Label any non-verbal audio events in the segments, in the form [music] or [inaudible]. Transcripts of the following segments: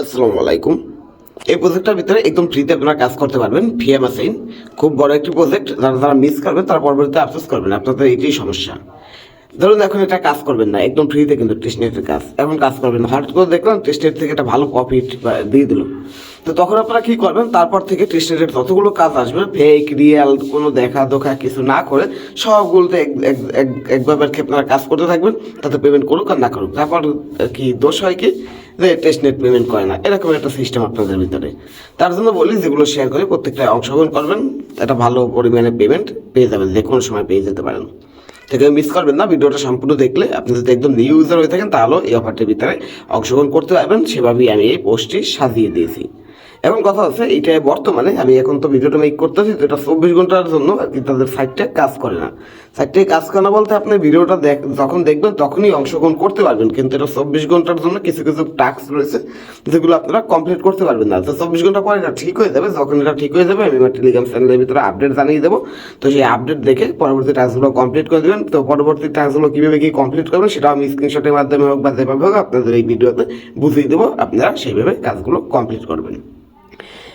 আসসালামু আলাইকুম। এই প্রজেক্টটার ভিতরে একদম ফ্রিতে আপনারা কাজ করতে পারবেন ফিএ মাসিন খুব বড় একটি প্রজেক্ট যারা যারা মিস করবেন, তারা পরবর্তীতে আফসোস করবেন, আপনাদের এইটাই সমস্যা। ধরুন এখন এটা কাজ করবেন না, একদম ফ্রিতে কিন্তু টেস্টনেটের কাজ। এখন কাজ করবেন হঠাৎ করে দেখলাম টেস্টনেট থেকে একটা ভালো প্রফিট দিয়ে দিল। তো তখন আপনারা কী করবেন, তারপর থেকে টেস্টনেটের যতগুলো কাজ আসবে ফেক রিয়েল কোনো দেখা দোকা কিছু না করে সবগুলোতে এক, এক- এক- একবার আপনারা কাজ করতে থাকবেন, তাতে পেমেন্ট করুক আর না করুক। তারপর কি দোষ হয় কি? যে টেস্টনেট পেমেন্ট করে না। এরকম একটা সিস্টেম আপনাদের ভিতরে। তার জন্য বলি, যেগুলো শেয়ার করে প্রত্যেকটা অংশগ্রহণ করবেন, একটা ভালো পরিমাণে পেমেন্ট পেয়ে যাবেন, যে কোনো সময় পেয়ে যেতে পারেন। থেকে মিস করবেন না, ভিডিওটা সম্পূর্ণ দেখলে আপনি যদি একদম নিউ ইউজার হয়ে থাকেন, তাহলেও এই অফারটির ভিতরে অংশগ্রহণ করতে পারবেন। সেভাবেই আমি এই পোস্টটি সাজিয়ে দিয়েছি। এখন কথা হচ্ছে এটা বর্তমানে, আমি এখন তো ভিডিওটা মেক করতেছি, তো এটা চব্বিশ ঘণ্টার জন্য আর কি তাদের সাইটটা কাজ করে না। সাইটটাই কাজ করে না বলতে আপনি ভিডিওটা দেখ, যখন দেখবেন তখনই অংশগ্রহণ করতে পারবেন, কিন্তু এটা চব্বিশ ঘণ্টার জন্য কিছু কিছু টাস্ক রয়েছে, যেগুলো আপনারা কমপ্লিট করতে পারবেন না। তো চব্বিশ ঘণ্টা পরে এটা ঠিক হয়ে যাবে, যখন এটা ঠিক হয়ে যাবে, আমি আমার টেলিগ্রাম চ্যানেলের ভিতরে আপডেট জানিয়ে দেবো। তো সেই আপডেট দেখে পরবর্তী টাস্কগুলো কমপ্লিট করে দেবেন। তো পরবর্তী টাস্কগুলো কীভাবে কি কমপ্লিট করবেন, সেটা আমি স্ক্রিনশটের মাধ্যমে হোক বা যেভাবে হোক আপনাদের এই ভিডিওতে বুঝিয়ে দেবো। আপনারা সেইভাবে কাজগুলো কমপ্লিট করবেন।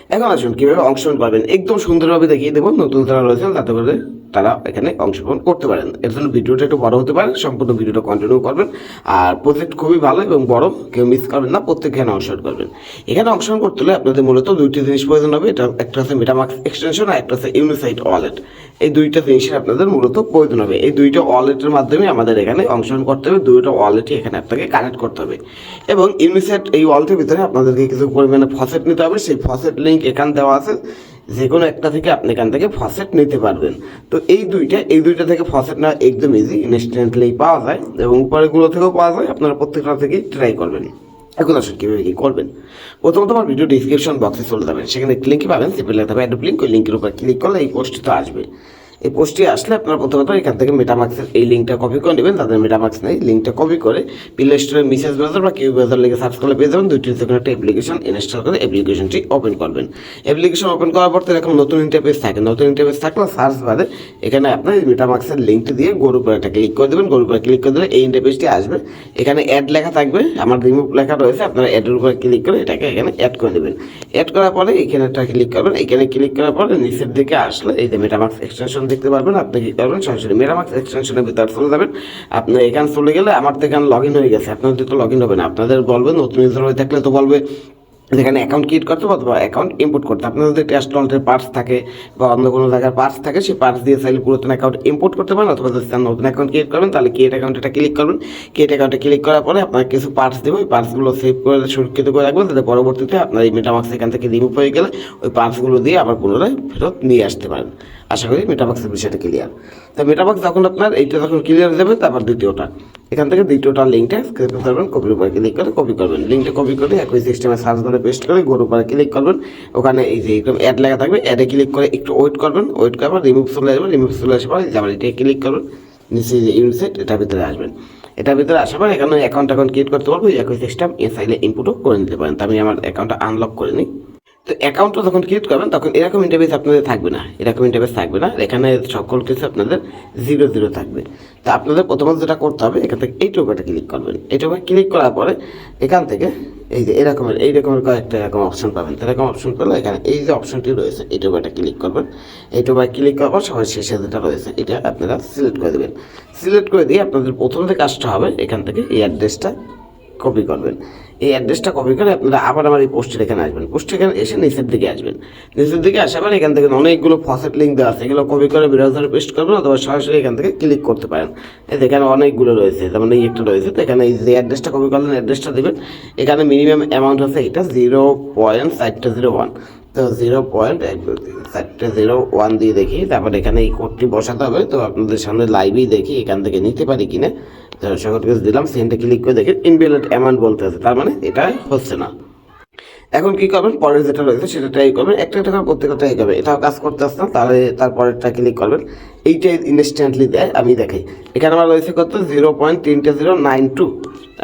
এখন আসুন কীভাবে অংশগ্রহণ করবেন? একদম সুন্দরভাবে দেখিয়ে দেবো নতুন যারা রয়েছেন তাতে করে তারা এখানে অংশগ্রহণ করতে পারেন। এর জন্য ভিডিওটা একটু বড় হতে পারে, সম্পূর্ণ ভিডিওটা কন্টিনিউ করবেন। আর প্রজেক্ট খুবই ভালো এবং বড়, কেউ মিস করবেন না, প্রত্যেক এখানে অংশগ্রহণ করবেন। এখানে অংশগ্রহণ করতে হলে আপনাদের মূলত দুইটি জিনিস প্রয়োজন হবে, এটা একটা হচ্ছে মেটামাক্স এক্সটেনশন আর একটা হচ্ছে ইউনিসাইট ওয়ালেট এই দুইটা জিনিসের আপনাদের মূলত প্রয়োজন হবে। এই দুইটা ওয়ালেটের মাধ্যমে আমাদের এখানে অংশগ্রহণ করতে হবে, দুইটা ওয়ালেটই এখানে আপনাকে কানেক্ট করতে হবে। এবং ইউনিসেট এই ওয়ালেটের ভিতরে আপনাদেরকে কিছু পরিমাণে ফসেট নিতে হবে, সেই ফসেট লিঙ্ক এখানে দেওয়া আছে। যে কোনো একটা থেকে আপনি এখান থেকে ফসেট নিতে পারবেন। তো এই দুইটা এই দুইটা থেকে ফসেট নেওয়া একদম ইজি ইনস্ট্যান্টলি পাওয়া যায় এবং উপরেগুলো থেকেও পাওয়া যায়, আপনারা প্রত্যেকটা থেকেই ট্রাই করবেন। এখন আসুন কীভাবে কী করবেন। প্রথমত আমার ভিডিও ডিসক্রিপশন বক্সে চলে যাবেন। সেখানে লিঙ্কই পাবেন সিপিএল হবে লিঙ্ক ওই লিঙ্কের উপর ক্লিক করলে এই পোস্ট তো আসবে। এই পোস্টটি আসলে আপনারা প্রথমত এখান থেকে মেটামাক্সের এই লিঙ্কটা কপি করে নেবেন, তাদের মেটামাক্স নেই লিঙ্কটা কপি করে প্লে স্টোরে মেসেজ ব্রাউজার বা কিউ ব্রাউজার লিখে সার্চ করলে পেয়ে যাবেন দুইটি থেকে একটা অ্যাপ্লিকেশন ইনস্টল করে অ্যাপ্লিকেশনটি ওপেন করবেন। অ্যাপ্লিকেশন ওপেন করার পর এরকম নতুন ইন্টারফেস থাকে, নতুন ইন্টারফেস থাকলে সার্চ বাদে এখানে আপনার মেটামাক্সের লিঙ্কটি দিয়ে গরুর উপর একটা ক্লিক করে দেবেন গরুর উপর ক্লিক করে দিলে এই ইন্টারফেসটি আসবে। এখানে অ্যাড লেখা থাকবে, আমার রিমুভ লেখা রয়েছে, আপনারা অ্যাডের উপর ক্লিক করে এটাকে এখানে অ্যাড করে দেবেন অ্যাড করার পরে এখানে একটা ক্লিক করবেন, এখানে ক্লিক করার পরে নিচের দিকে আসলে এই যে মেটামাক্স এক্সটেনশন দেখতে পারবেন, আপনি কি করবেন, সরাসরি মেটামাক্স এক্সটেনশনের ভিতরে চলে যাবেন। আপনি এখানে চলে গেলে আমার তো এখানে লগ ইন হয়ে গেছে আপনাদের তো লগ ইন হবে না। আপনাদের বলবে, নতুন ইউজার হয়ে থাকলে তো বলবে, যেখানে অ্যাকাউন্ট ক্রিয়েট করতে অথবা অ্যাকাউন্ট ইম্পোর্ট করতে আপনাদের যদি টেস্ট লন্টের পার্টস থাকে বা অন্য কোনো জায়গার পার্টস থাকে, সেই পার্টস দিয়ে চাইলে পুরাতন অ্যাকাউন্ট ইম্পোর্ট করতে পারেন অথবা যদি নতুন অ্যাকাউন্ট ক্রিয়েট করবেন, তাহলে ক্রিয়েট অ্যাকাউন্টটা ক্লিক করবেন। ক্রিয়েট অ্যাকাউন্টে ক্লিক করার পরে আপনার কিছু পার্টস দেবে, ওই পার্টসগুলো সেভ করে সুরক্ষিত করে রাখবেন, যাতে পরবর্তীতে আপনার এই মেটামাক্স এখান থেকে রিমুভ হয়ে গেলে ওই পার্টসগুলো দিয়ে আবার পুনরায় ফেরত নিয়ে আসতে পারেন। আশা করি মেটাবাক্সের বিষয়টা ক্লিয়ার তো মেটাবাক্স যখন আপনার এইটা যখন ক্লিয়ার যাবে তারপর দ্বিতীয়টা। এখান থেকে দ্বিতীয়টা লিঙ্কটা স্ক্রিপ করবেন কপির উপরে ক্লিক করে কপি করবেন। লিঙ্কটা কপি করে একই সিস্টেমে সার্চ করে পেস্ট করে গোর উপরে ক্লিক করবেন। ওখানে এই যে এরকম অ্যাড লেখা থাকবে অ্যাডে ক্লিক করে একটু ওয়েট করবেন। ওয়েট করার পর রিমুভ চলে আসবে রিমুভ চলে আসার পর আবার এটা ক্লিক করবেন। নিচে যে ইউনিসেট এটার ভিতরে আসবেন। এটার ভিতরে আসার পর এখানে অ্যাকাউন্ট অ্যাকাউন্ট ক্রিয়েট করতে পারব একই সিস্টেম এ চাইলে ইনপুটও করে নিতে পারেন। তো আমি আমার অ্যাকাউন্টটা আনলক করে নিই। তো অ্যাকাউন্টটা যখন ক্রিয়েট করবেন, তখন এরকম ইন্টারভেস আপনাদের থাকবে না। এরকম ইন্টারভেস থাকবে না। এখানে সকল কিছু আপনাদের জিরো জিরো থাকবে। তো আপনাদের প্রথমত যেটা করতে হবে, এখান থেকে এই টোকাটা ক্লিক করবেন। এই টোকা ক্লিক করার পরে এখান থেকে এই যে এরকমের, এই রকমের কয়েকটা এরকম অপশন পাবেন। এরকম অপশন পেলে এখানে এই যে অপশনটি রয়েছে, এই টোকাটা ক্লিক করবেন। এই টোকায় ক্লিক করার পর সবার শেষে যেটা রয়েছে, এটা আপনারা সিলেক্ট করে দেবেন। সিলেক্ট করে দিয়ে আপনাদের প্রথম যে কাজটা হবে, এখান থেকে এই অ্যাড্রেসটা কপি করবেন। এই অ্যাড্রেসটা কপি করে আপনারা আবার আমার এই পোস্টের এখানে আসবেন। পোস্টের এখানে এসে নিচের দিকে আসবেন। নিচের দিকে আসার পর এখান থেকে অনেকগুলো ফসেট লিঙ্ক দেওয়া আছে। এগুলো কপি করে ব্রাউজারে পেস্ট করবেন অথবা সরাসরি এখান থেকে ক্লিক করতে পারেন। এখানে অনেকগুলো রয়েছে যেমন এই একটা রয়েছে। তো এখানে এই যে অ্যাড্রেসটা কপি করলেন অ্যাড্রেসটা দেবেন। এখানে মিনিমাম অ্যামাউন্ট আছে এটা জিরো পয়েন্ট সাইটটা জিরো ওয়ান তো জিরো পয়েন্ট চারটে জিরো ওয়ান দিয়ে দেখি, তারপর এখানে এই কোডটি বসাতে হবে, তো আপনাদের সামনে লাইভেই দেখি, এখান থেকে নিতে পারি কিনা। তো সকল কিছু দিলাম সেন্টে ক্লিক করে দেখেন ইনভ্যালিড অ্যামাউন্ট বলতে আছে, তার মানে এটা হচ্ছে না। এখন কি করবেন? পরের যেটা রয়েছে, সেটা ট্রাই করবেন। একটা করে প্রত্যেকটা ট্রাই করবেন। এটাও কাজ করতে আসতাম তাহলে তারপরেরটা ক্লিক করবেন। এইটা ইনস্ট্যান্টলি দেয়, আমি দেখাই। এখানে আমার রয়েছে কত? জিরো পয়েন্ট তিনটে জিরো নাইন টু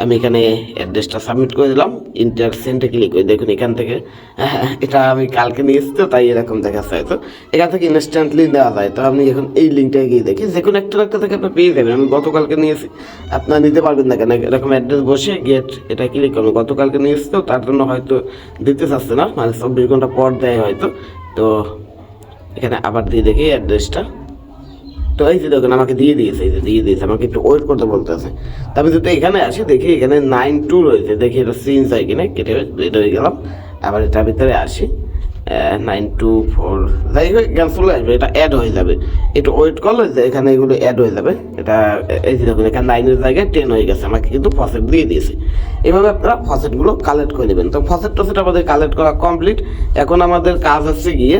আমি এখানে অ্যাড্রেসটা সাবমিট করে দিলাম ইন্টার সেন্টে ক্লিক করে দেখুন এখান থেকে। [laughs] এটা আমি কালকে নিয়ে এসেছি তাই এরকম দেখাচ্ছে হয়তো। এখান থেকে ইনস্ট্যান্টলি নেওয়া যায়। তো আপনি এখন এই লিঙ্কটা গিয়ে দেখি। যে কোনো একটা একটা থেকে আপনি পেয়ে যাবেন। আমি গতকালকে নিয়েছি, আপনার নিতে পারবেন না কেন? এরকম অ্যাড্রেস বসে গেট এটা ক্লিক করবেন গতকালকে নিয়ে এসেছি তার জন্য হয়তো দিতে চাচ্ছে না। মানে চব্বিশ ঘণ্টা পর দেয় হয়তো। তো এখানে আবার দিয়ে দেখি অ্যাড্রেসটা তো এই যে দেখুন, আমাকে দিয়ে দিয়েছে, এই যে দিয়ে দিয়েছে, আমাকে একটু ওয়েট করতে বলতেছে। আমি যদি এখানে আসি দেখি এখানে নাইন টু রয়েছে, দেখি এটা চেঞ্জ হয় কিনা, কেটে এটা হয়ে গেলাম। আবার এটার ভিতরে আসি নাইন টু ফোর যাই হোক, এখানে চলে আসবে, এটা অ্যাড হয়ে যাবে। একটু ওয়েট করলে যে এখানে এগুলো অ্যাড হয়ে যাবে, এটা, এই যে দেখুন, এখানে নাইনের জায়গায় টেন হয়ে গেছে, আমাকে কিন্তু ফসেট দিয়ে দিয়েছে। এভাবে আপনারা ফসেটগুলো কালেক্ট করে নেবেন। তো ফসেট টসেট আমাদের কালেক্ট করা কমপ্লিট এখন আমাদের কাজ হচ্ছে গিয়ে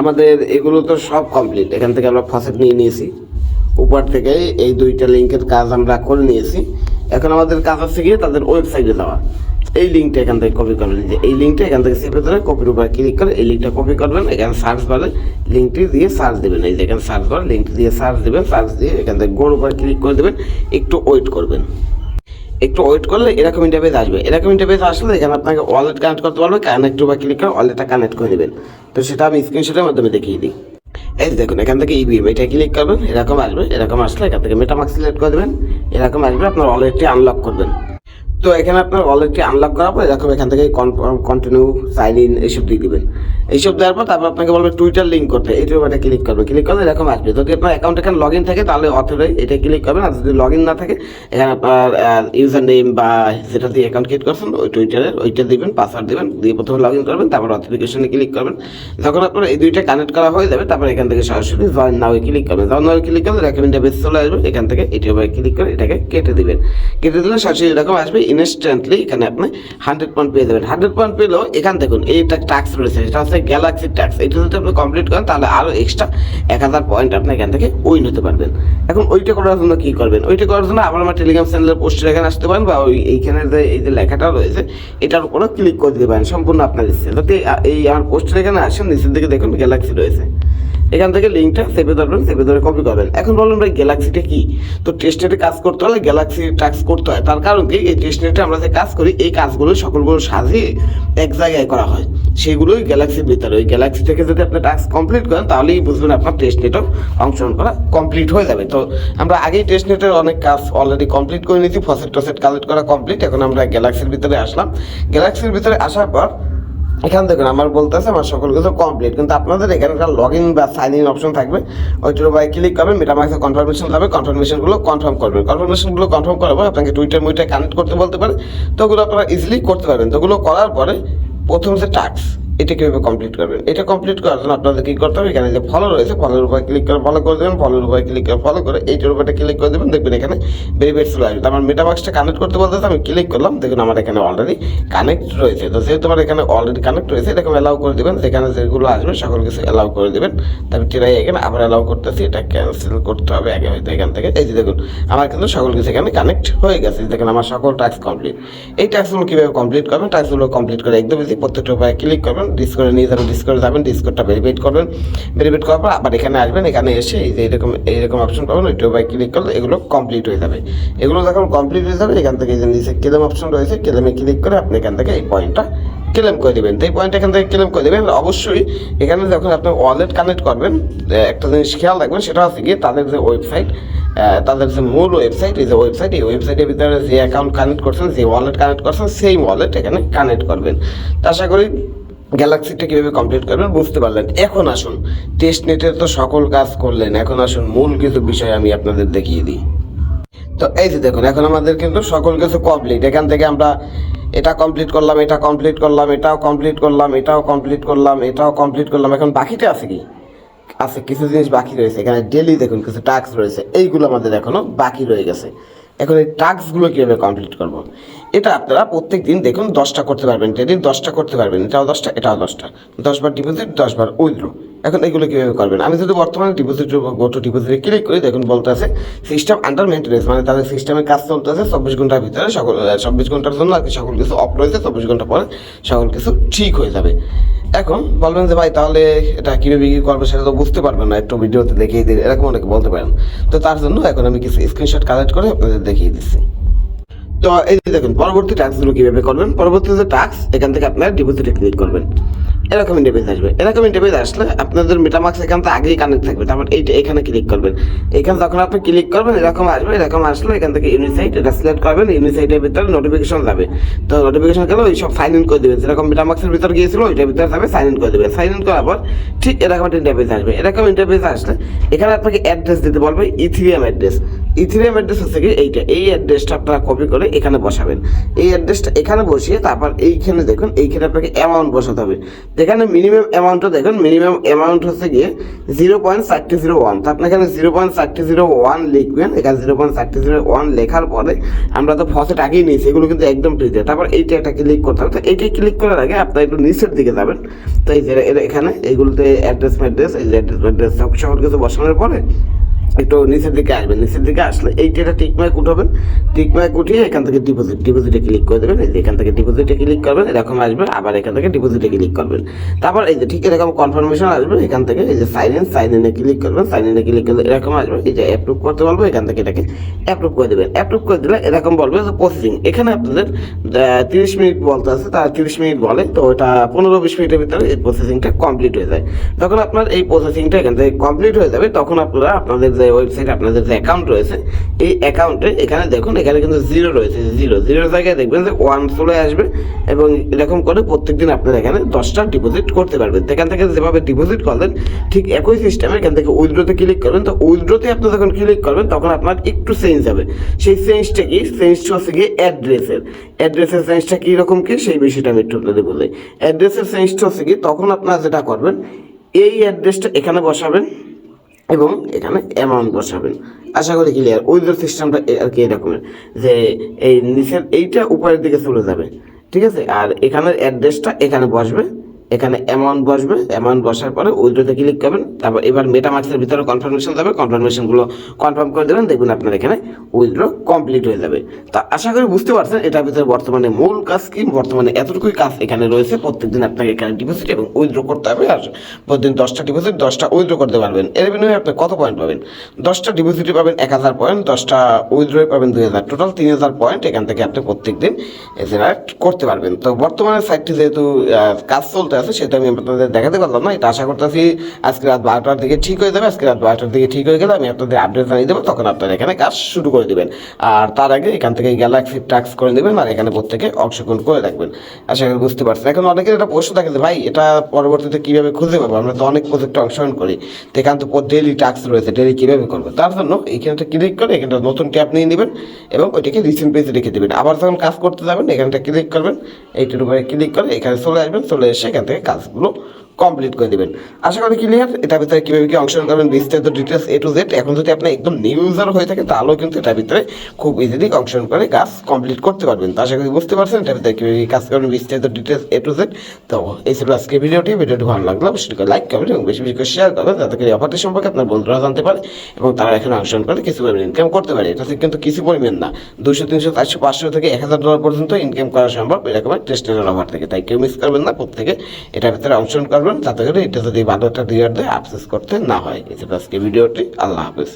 আমাদের এগুলো তো সব কমপ্লিট এখান থেকে আমরা ফসেট নিয়ে নিয়েছি। উপর থেকে এই দুইটা লিঙ্কের কাজ আমরা করে নিয়েছি। এখন আমাদের কাজ হচ্ছে গিয়ে তাদের ওয়েবসাইটে যাওয়া। এই লিঙ্কটা এখান থেকে কপি করবেন যে এই লিঙ্কটা এখান থেকে সেভে ধরে কপির উপর ক্লিক করে এই লিঙ্কটা কপি করবেন। এখানে সার্চ বারে লিঙ্কটি দিয়ে সার্চ দেবেন। এই যে এখানে সার্চ বার লিঙ্কটি দিয়ে সার্চ দেবেন। সার্চ দিয়ে এখান থেকে গোর উপর ক্লিক করে দেবেন। একটু ওয়েট করবেন। একটু ওয়েট করলে এরকম ইন্টারফেস আসবে। এরকম ইন্টারফেস আসলে এখানে আপনাকে ওয়ালেট কানেক্ট করতে পারবে কানেক্ট বা ক্লিক করে ওয়ালেটটা কানেক্ট করে নেবেন। তো সেটা আমি স্ক্রিনশটের মাধ্যমে দেখিয়ে দিই। এই দেখুন, এখান থেকে ইভিএম এটা ক্লিক করবেন, এরকম আসবে, এরকম আসলে এখান থেকে মেটামার্ক সিলেক্ট করে দেবেন, এরকম আসবে, আপনার ওয়ালেটটি আনলক করবেন। তো এখানে আপনার ওয়ালেটটি আনলক করার পর এরকম এখান থেকে কন্টিনিউ সাইন ইন এসব দিয়ে দিবেন। এইসব দেওয়ার পর তারপর আপনাকে বলবে টুইটার লিঙ্ক করতে। এইটার উপর ক্লিক করবে। ক্লিক করলে এরকম আসবে। যদি আপনার অ্যাকাউন্ট এখানে লগ ইন থাকে, তাহলে অথরে এটা ক্লিক করবেন। আর যদি লগ ইন না থাকে, এখানে আপনার ইউজার নেম বা যেটা দিয়ে অ্যাকাউন্ট ক্রিয়েট করছেন, ওই টুইটারের ওইটা দিবেন পাসওয়ার্ড দিবেন, দিয়ে প্রথমে লগ ইন করবেন, তারপর অথেন্টিকেশনে ক্লিক করবেন। যখন আপনার এই দুইটা কানেক্ট করা হয়ে যাবে, তারপর এখান থেকে সরাসরি জয়েন নাও ক্লিক করবেন। জয়েন নাও ক্লিক করলে রেকমেন্ড বেস চলে আসবে। এখান থেকে এটির ক্লিক করে এটাকে কেটে দিবেন। কেটে দিলে সরাসরি এরকম আসবে ইনস্ট্যান্টলি এখানে আপনি হান্ড্রেড পয়েন্ট পেয়ে যাবেন। হান্ড্রেড পয়েন্ট পেলেও এখান দেখুন, এইটা ট্যাক্স রয়েছে। সেটা হচ্ছে গ্যালাক্সি ট্যাক্স এটা যদি আপনি কমপ্লিট করেন, তাহলে আরও এক্সট্রা এক হাজার পয়েন্ট আপনি এখান থেকে উইন হতে পারবেন। এখন ওইটা করার জন্য কী করবেন? ওইটা করার জন্য আবার আমার টেলিগ্রাম চ্যানেলের পোস্টের এখানে আসতে পারেন বা ওই এইখানে যে, এই যে লেখাটা রয়েছে, এটার উপরও ক্লিক করে দিতে পারেন, সম্পূর্ণ আপনার ইচ্ছে। যাতে এই আমার পোস্টের এখানে আসেন, নিচের দিকে দেখুন গ্যালাক্সি রয়েছে। এখান থেকে লিঙ্কটা সেভে ধরবেন সেভে ধরে কপি করবেন এখন বলুন ভাই গ্যালাক্সিটা কি? তো টেস্টনেটে কাজ করতে হলে গ্যালাক্সি টাস্ক করতে হয়। তার কারণ কি? এই টেস্টনেটে আমরা যে কাজ করি, এই কাজগুলো সকলগুলো সাজিয়ে এক জায়গায় করা হয়। সেগুলোই গ্যালাক্সির ভিতরে। ওই গ্যালাক্সি থেকে যদি আপনি টাস্ক কমপ্লিট করেন, তাহলেই বুঝবেন আপনার টেস্টনেটও অংশগ্রহণ করা কমপ্লিট হয়ে যাবে। তো আমরা আগেই টেস্টনেটের অনেক কাজ অলরেডি কমপ্লিট করে নিয়েছি। ফসেট টসেট কালেক্ট করা কমপ্লিট এখন আমরা গ্যালাক্সির ভিতরে আসলাম। গ্যালাক্সির ভিতরে আসার পর এখান দেখুন আমার বলতেছে, আমার সকল কিছু কমপ্লিট কিন্তু আপনাদের এখানে একটা লগ ইন বা সাইন ইন অপশন থাকবে। ওইটার উপরে ক্লিক করবেন মেটামার্ক্সে কনফার্মেশন যাবে কনফার্মেশনগুলো কনফার্ম করবেন। কনফার্মেশনগুলো কনফার্ম পর আপনাকে টুইটার মুইটার কানেক্ট করতে বলতে পারে। তো ওগুলো আপনারা ইজিলি করতে পারবেন। তো ওগুলো করার পরে প্রথম যে টাস্ক এটা কীভাবে কমপ্লিট করবেন? এটা কমপ্লিট করার জন্য আপনাদের কী করতে হবে? এখানে যে ফলো রয়েছে ফলোর উপরে ক্লিক করে ফলো করে দেবেন ফলোর উপরে ক্লিক করে ফলো করে এইটার উপরে ক্লিক করে দেবেন, দেখবেন এখানে ভেরিফাইড চলে আসবে। আমার মেটাবাক্সটা কানেক্ট করতে বলতেছে, আমি ক্লিক করলাম, দেখুন আমার এখানে অলরেডি কানেক্ট রয়েছে। তো যেহেতু আমার এখানে অলরেডি কানেক্ট রয়েছে এরকম অ্যালাউ করে দেবেন, যেখানে যেগুলো আসবে সকল কিছু অ্যালাউ করে দেবেন। তারপর টিরাই এখানে আবার অ্যালাউ করতেছি, এটা ক্যান্সেল করতে হবে আগে হয়তো এখান থেকে। এই যে দেখুন, আমার কিন্তু সকল কিছু এখানে কানেক্ট হয়ে গেছে। দেখুন, আমার সকল টাস্ক কমপ্লিট এই টাস্কগুলো কীভাবে কমপ্লিট করবেন? টাস্কগুলো কমপ্লিট করে একদম ইজি প্রত্যেকটা উপায়ে ক্লিক করবেন। ডিসকোডে নিয়ে যাবেন ডিসকোডে যাবেন ডিসকোডটা ভেরিফাইড করবেন। ভেরিফাইড করার পর আবার এখানে আসবেন, এখানে এসে এই যে এরকম এইরকম অপশন পাবেন ওইটা উপায় ক্লিক করলে এগুলো কমপ্লিট হয়ে যাবে। এগুলো যখন কমপ্লিট হয়ে যাবে, এখান থেকে যে নিচে ক্লেম অপশন রয়েছে ক্লেমে ক্লিক করে আপনি এখান থেকে এই পয়েন্টটা ক্লেম করে দেবেন। তো এই পয়েন্ট এখান থেকে ক্লেম করে দেবেন, অবশ্যই এখানে যখন আপনি ওয়ালেট কানেক্ট করবেন একটা জিনিস খেয়াল রাখবেন, সেটা হচ্ছে গিয়ে তাদের যে ওয়েবসাইট তাদের যে মূল ওয়েবসাইট এই যে ওয়েবসাইট এই ওয়েবসাইটের ভিতরে যে অ্যাকাউন্ট কানেক্ট করছেন, যে ওয়ালেট কানেক্ট করছেন সেই ওয়ালেট এখানে কানেক্ট করবেন। তো আশা করি গ্যালাক্সিটা কীভাবে কমপ্লিট করবেন বুঝতে পারলেন। এখন আসুন টেস্ট নেটের তো সকল কাজ করলেন। এখন আসুন, মূল কিছু বিষয় আমি আপনাদের দেখিয়ে দিই। তো এই যে দেখুন, এখন আমাদের কিন্তু সকল কিছু কমপ্লিট এখান থেকে আমরা এটা কমপ্লিট করলাম, এটা কমপ্লিট করলাম, এটাও কমপ্লিট করলাম, এটাও কমপ্লিট করলাম, এটাও কমপ্লিট করলাম। এখন বাকিটা আছে কি? আছে কিছু জিনিস বাকি রয়েছে। এখানে ডেলি দেখুন, কিছু টাস্ক রয়েছে। এইগুলো আমাদের এখনও বাকি রয়ে গেছে। এখন এই টাস্কগুলো কীভাবে কমপ্লিট করব? এটা আপনারা প্রত্যেক দিন দেখুন, দশটা করতে পারবেন ডেলি দশটা করতে পারবেন, এটাও দশটা এটাও দশটা। দশবার ডিপোজিট দশবার উইথড্র এখন এগুলো কীভাবে করবেন? আমি যদি বর্তমানে ডিপোজিট গো টু ডিপোজিটে ক্লিক করি, দেখুন বলতে আছে সিস্টেম আন্ডার মেনটেন্স মানে তাদের সিস্টেমের কাজ চলতেছে, চব্বিশ ঘণ্টার ভিতরে সকল চব্বিশ ঘণ্টার জন্য আর কি সকল কিছু অফ রয়েছে, চব্বিশ ঘণ্টা পরে সকল কিছু ঠিক হয়ে যাবে। এখন বলবেন যে, ভাই, তাহলে এটা কীভাবে বিক্রি করবে সেটা তো বুঝতে পারবেন না, একটু ভিডিওতে দেখিয়ে দিন এরকম অনেকে বলতে পারেন। তো তার জন্য এখন আমি কিছু স্ক্রিনশট কালেক্ট করে আপনাদের দেখিয়ে দিচ্ছি। তো এই যে দেখুন, পরবর্তী টাস্কগুলো কীভাবে করবেন? পরবর্তী টাস্ক এখান থেকে আপনার ডিপোজিটে ক্লিক করবেন। এরকম ইন্টারভিউ আসবে। এরকম ইন্টারভিউ আসলে আপনাদের মেটামার্কস এখান থেকে আগেই কানেক্ট থাকবে। তারপর এইটা এখানে ক্লিক করবেন। এখানে যখন আপনি ক্লিক করবেন, এরকম আসবে, এরকম আসলে এখান থেকে ইউনিসাইট এটা সিলেক্ট করবেন ইউনিসাইটের ভিতরে নোটিফিকেশন যাবে। তো নোটিফিকেশন গেলে ওই সব সাইন ইন করে দেবেন। যেরকম মেটামার্কসের ভিতরে গিয়েছিল, ওইটার ভিতরে যাবে সাইন ইন করে দেবেন। সাইন ইন করার পর ঠিক এরকম একটা ইন্টারভিউ আসবে। এরকম ইন্টারভিউ আসলে এখানে আপনাকে অ্যাড্রেস দিতে বলবে ইথিরিয়াম অ্যাড্রেস ইথিরিয়াম অ্যাড্রেস হচ্ছে কি এইটা। এই অ্যাড্রেসটা আপনারা কপি করে এখানে বসাবেন। এই অ্যাড্রেসটা এখানে বসিয়ে তারপর এইখানে দেখুন, এইখানে আপনাকে অ্যামাউন্ট বসাতে হবে। যেখানে মিনিমাম অ্যামাউন্টটা দেখুন মিনিমাম অ্যামাউন্ট হচ্ছে গিয়ে জিরো পয়েন্ট চারটি জিরো ওয়ান তো আপনি এখানে জিরো পয়েন্ট চারটি জিরো ওয়ান লিখবেন। এখানে জিরো পয়েন্ট চারটি জিরো ওয়ান লেখার পরে আমরা তো ফসেট আগেই নিয়েছি, এগুলো কিন্তু একদম ফ্রিতে তারপর এইটা একটা ক্লিক করতে হবে। তো এইটাই ক্লিক করার আগে আপনার একটু নিচের দিকে যাবেন। তো এই যে এখানে এইগুলোতে অ্যাড্রেস ম্যাড্রেস এই যে অ্যাড্রেস ম্যাড্রেস সব কিছু বসানোর পরে একটু নিচের দিকে আসবেন, নিচের দিকে আসলে এইটা টিক মার্ক উঠাবেন। টিক মার্ক উঠিয়ে এখান থেকে ডিপোজিট ডিপোজিটে ক্লিক করে দেবেন। এই যে এখান থেকে ডিপোজিটে ক্লিক করবেন, এরকম আসবে, আবার এখান থেকে ডিপোজিটে ক্লিক করবেন। তারপর এই যে ঠিক এরকম কনফার্মেশন আসবে, এখান থেকে এই যে সাইন ইন সাইন ইনে ক্লিক করবেন সাইন ইনে ক্লিক করলে এরকম আসবে, এই যে অ্যাপ্রুভ করতে বলব, এখান থেকে এটাকে অ্যাপ্রুভ করে দেবেন। অ্যাপ্রুভ করে দিলে এরকম বলবে যে প্রসেসিং এখানে আপনাদের তিরিশ মিনিট বলতে আছে, তার তিরিশ মিনিট বলে, তো ওটা পনেরো বিশ মিনিটের ভিতরে এই প্রসেসিংটা কমপ্লিট হয়ে যায়। যখন আপনার এই প্রসেসিংটা এখান থেকে কমপ্লিট হয়ে যাবে, তখন আপনারা আপনাদের যে ওয়েবসাইট আপনাদের যে অ্যাকাউন্ট রয়েছে, এই অ্যাকাউন্টে এখানে দেখুন, এখানে কিন্তু জিরো রয়েছে জিরো জিরোর জায়গায় দেখবেন যে ওয়ান চলে আসবে এবং এরকম করে প্রত্যেকদিন আপনারা এখানে দশটা ডিপোজিট করতে পারবেন। এখান থেকে যেভাবে ডিপোজিট করলেন ঠিক একই সিস্টেমে এখান থেকে উইড্রোতে ক্লিক করবেন। তো উইড্রোতে আপনি যখন ক্লিক করবেন, তখন আপনার একটু চেঞ্জ হবে। সেই চেঞ্জটা কি? চেঞ্জটা হচ্ছে গিয়ে অ্যাড্রেসের অ্যাড্রেসের চেঞ্জটা কীরকম কি? সেই বিষয়টা আমি একটু আপনাদের বলি। অ্যাড্রেসের চেঞ্জটা হচ্ছে কি তখন আপনারা যেটা করবেন, এই অ্যাড্রেসটা এখানে বসাবেন। এবং এখানে অ্যামাউন্ট বসাবেন। আশা করি ক্লিয়ার উইথড্র সিস্টেমটা আর কি এরকমের, যে এই নিচের এইটা উপরের দিকে চলে যাবে। ঠিক আছে? আর এখানের অ্যাড্রেসটা এখানে বসবে। এখানে অ্যামাউন্ট বসবে অ্যামাউন্ট বসার পরে উইথড্রোতে ক্লিক করবেন, তারপর এবার মেটামার্ক্সের ভিতরে কনফার্মেশন যাবে কনফার্মেশনগুলো কনফার্ম করে দেবেন দেখবেন আপনার এখানে উইথড্র কমপ্লিট হয়ে যাবে। তা আশা করি বুঝতে পারছেন, এটার ভিতরে বর্তমানে মূল কাজ কি, বর্তমানে এতটুকুই কাজ এখানে রয়েছে, প্রত্যেকদিন আপনাকে এখানে ডিপোজিট এবং উইথড্র করতে হবে, আর প্রতিদিন দশটা ডিপোজিট দশটা উইথড্র করতে পারবেন। এর বিনিময়ে আপনি কত পয়েন্ট পাবেন? দশটা ডিপোজিটে পাবেন এক হাজার পয়েন্ট দশটা উইথড্রয়ে পাবেন দুই হাজার। টোটাল তিন হাজার পয়েন্ট এখান থেকে আপনি প্রত্যেকদিন জেনারেট করতে পারবেন। তো বর্তমানে সাইটটি যেহেতু কাজ চলতে আছে, সেটা আমি আপনাদের দেখাতে পারলাম না। এটা আশা করতেছি আজকে রাত বারোটার দিকে ঠিক হয়ে যাবে। আজকে রাত বারোটার দিকে ঠিক হয়ে গেলে আমি আপনাদের আপডেট জানিয়ে দেবো, তখন আপনারা এখানে কাজ শুরু করে দেবেন। আর তার আগে এখান থেকে গ্যালাক্সি টাক্স করে দেবেন আর এখানে প্রত্যেকে অংশগ্রহণ করে রাখবেন। আশা করি বুঝতে পারছেন। এখন অনেকের একটা প্রশ্ন থাকে ভাই, এটা পরবর্তীতে কীভাবে খুঁজে পাবো? আমরা তো অনেক প্রজেক্টে অংশগ্রহণ করি। তো এখান তো ডেলি টাক্স রয়েছে ডেলি কীভাবে করব? তার জন্য এইখানটা ক্লিক করে এখানটা নতুন ট্যাপ নিয়ে নেবেন এবং ওইটাকে রিসেন্ট পেজে রেখে দেবেন। আবার যখন কাজ করতে যাবেন, এখানটা ক্লিক করবেন, এইটার উপরে ক্লিক করে এখানে চলে আসবেন, চলে এসে এখান থেকে কাজগুলো কমপ্লিট করে দেবেন। আশা করি ক্লিয়ার এটার ভিতরে কীভাবে কি অংশগ্রহণ করবেন, বিস্তারিত ডিটেলস এ টু জেড এখন যদি আপনি একদম নিউ ইউজার হয়ে থাকে তাহলেও কিন্তু এটার ভিতরে খুব ইজিলি অংশগ্রহণ করে কাজ কমপ্লিট করতে পারবেন। তো আশা করি বুঝতে পারছেন এটার ভিতরে কীভাবে কাজ করবেন, বিস্তারিত ডিটেলস এ টু জেড তো এই ছিল আজকে ভিডিওটি। ভিডিওটি ভালো লাগল অবশ্যই লাইক করবেন এবং বেশি বেশি করে শেয়ার করবেন, যাতে করে অফারটি সম্পর্কে আপনার বন্ধুরা জানতে পারে এবং তারা এখানে অংশগ্রহণ করে কিছু পরিমাণ ইনকাম করতে পারে। এটা কিন্তু কিছু পরিমাণ না। দুশো তিনশো, চারশো, পাঁচশো থেকে এক হাজার ডলার পর্যন্ত ইনকাম করা সম্ভব এরকম টেস্টের অফার থেকে। তাই কেউ মিস করবেন না। প্রত্যেকে এটার ভিতরে অংশগ্রহণ করবেন। যাতে করে এটা যদি ভালো একটা রিয়ার দেয় আফসেস করতে না হয়। এই আজকে ভিডিওটি আল্লাহ হাফিজ।